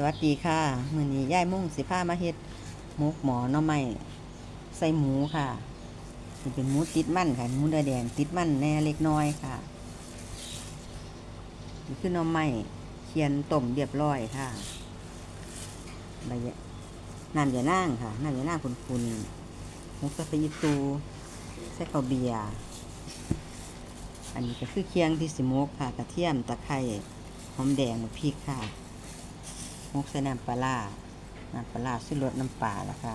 สวัสดีค่ะมื้อนี้ย่ายมุ่งสิพามาเฮ็ดหมกหมอน่อไม้ใส่หมูค่ะนี่เป็นหมูติดมันค่ะหมูเนื้อแดงติดมันแน่เล็กน้อยค่ะนี่คือน่อไม้เคียนต้มเรียบร้อยค่ะใบยน้ำยานางค่ะน้ำยานางคุนๆหมกสะปีตูใส่ข้าวเบียร์อันนี้ก็คือเคียงที่สิหมกค่ะ กระเทียมตะไคร้หอมแดงพริกค่ะ มกใส่น้ำปลาน้ำปลาร้าซื้อรสน้ำปลาแล้วค่ะ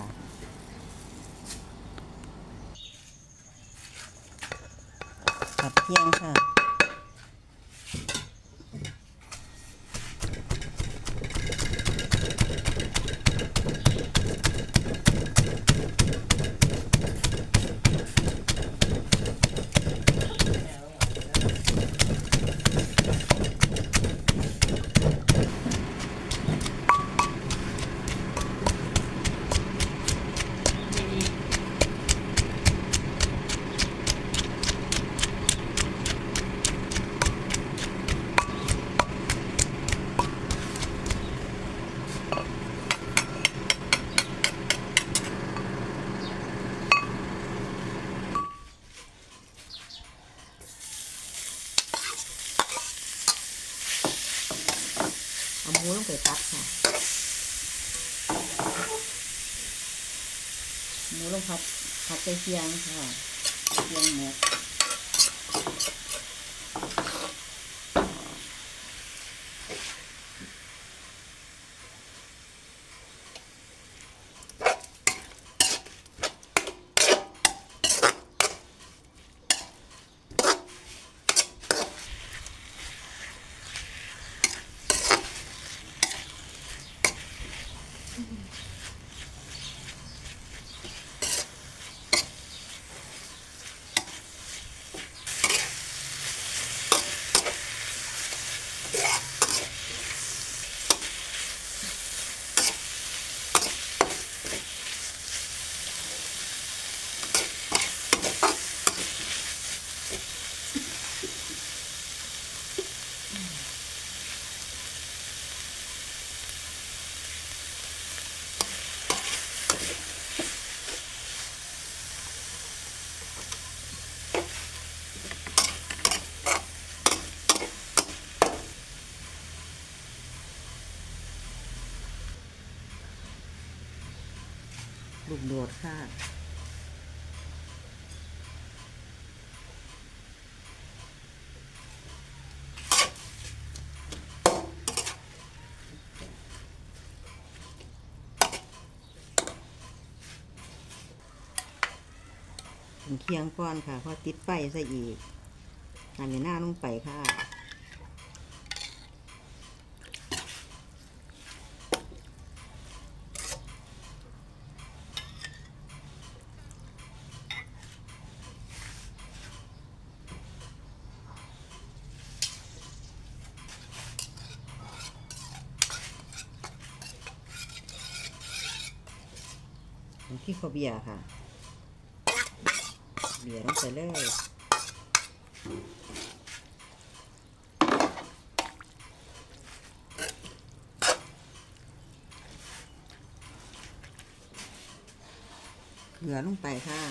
ผัดเที่ยงค่ะ หมูลงไปตัดค่ะหมูลงพัดพัดใส่เคียงค่ะเคียงหม ลูกโดดค่ะ เคียงก้อนค่ะพอติดไฟซะอีกน้ำในหน้าลงไปค่ะ ที่เขาเบียร์ค่ะ เบียร์ลงไปเลยเกลือลงไปค่ะ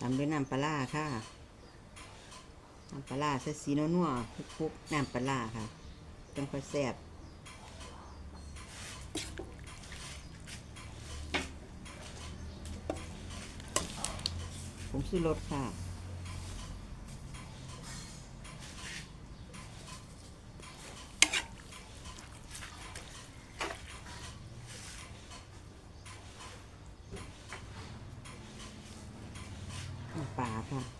ตามด้วยน้ำปลาค่ะ น้ำปลาร้าใส่สีนัวๆคุกๆน้ำปลาร้าค่ะจังค่อยแซ่บผมซื้อรสค่ะปลาค่ะ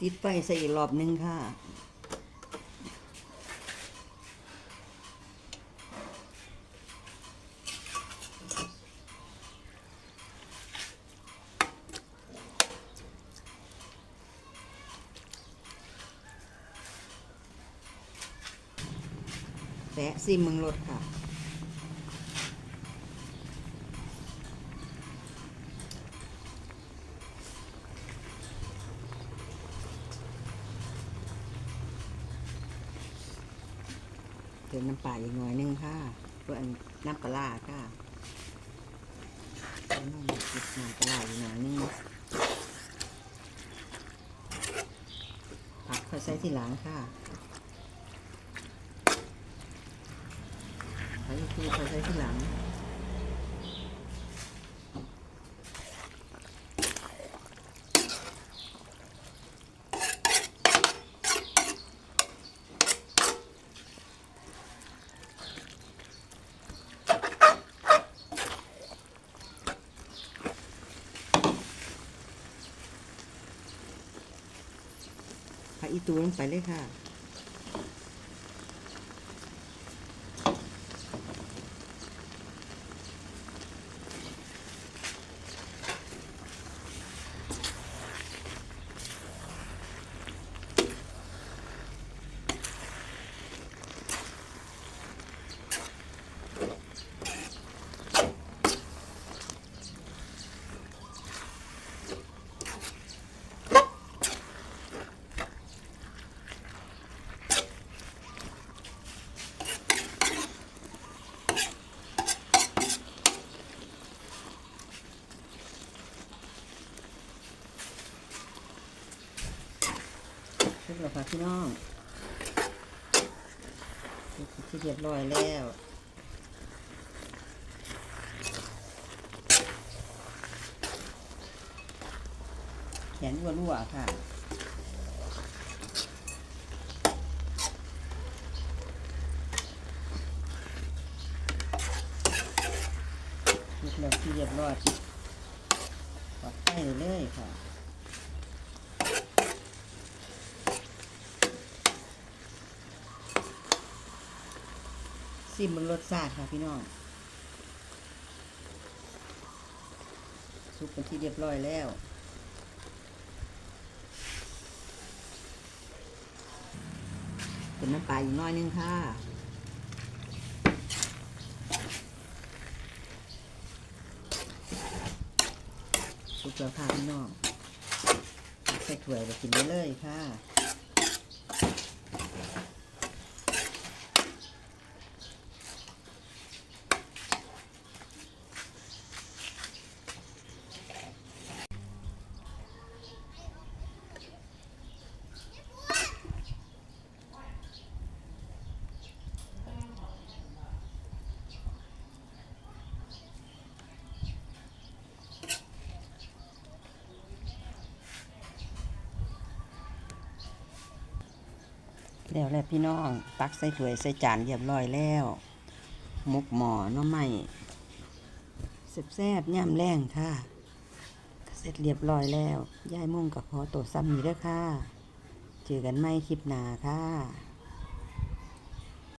ติดไฟใส่อีกรอบนึงค่ะ แปะซิมมึงรถค่ะ เติมน้ำปลาอีกหน่อยนึงค่ะเพื่ออันน้ำปลาค่ะน้ำจิบน้ำปลาร้าอีกหน่อยนึงผักค่อยใส่ทีหลังค่ะผักอีกทีค่อยใส่ทีหลัง ตูลงไปเลยค่ะ เรียบร้อยค่ะพี่น้องที่เรียบร้อยแล้วแขนรั่วๆค่ะเรียบร้อยที่เรียบร้อยปัดไปเลยค่ะ ซิมเบนรสชาติค่ะพี่น้องซุปเป็นที่เรียบร้อยแล้วเป็นน้ำปลาอีกน้อยนึงค่ะซุปแล้วค่ะพี่น้องใส่ถ้วยไปกินได้เลยค่ะ แล้วแหละพี่น้องตักใส่ถ้วยใส่จานเรียบร้อยแล้วหมกหมอน้อไม่แซ่บๆย่ำแรงค่ะเสร็จเรียบร้อยแล้วยายมุ่งกับขอตัวซ้ำนี้เด้อค่ะ เจอกันไม่คลิปหนาค่ะ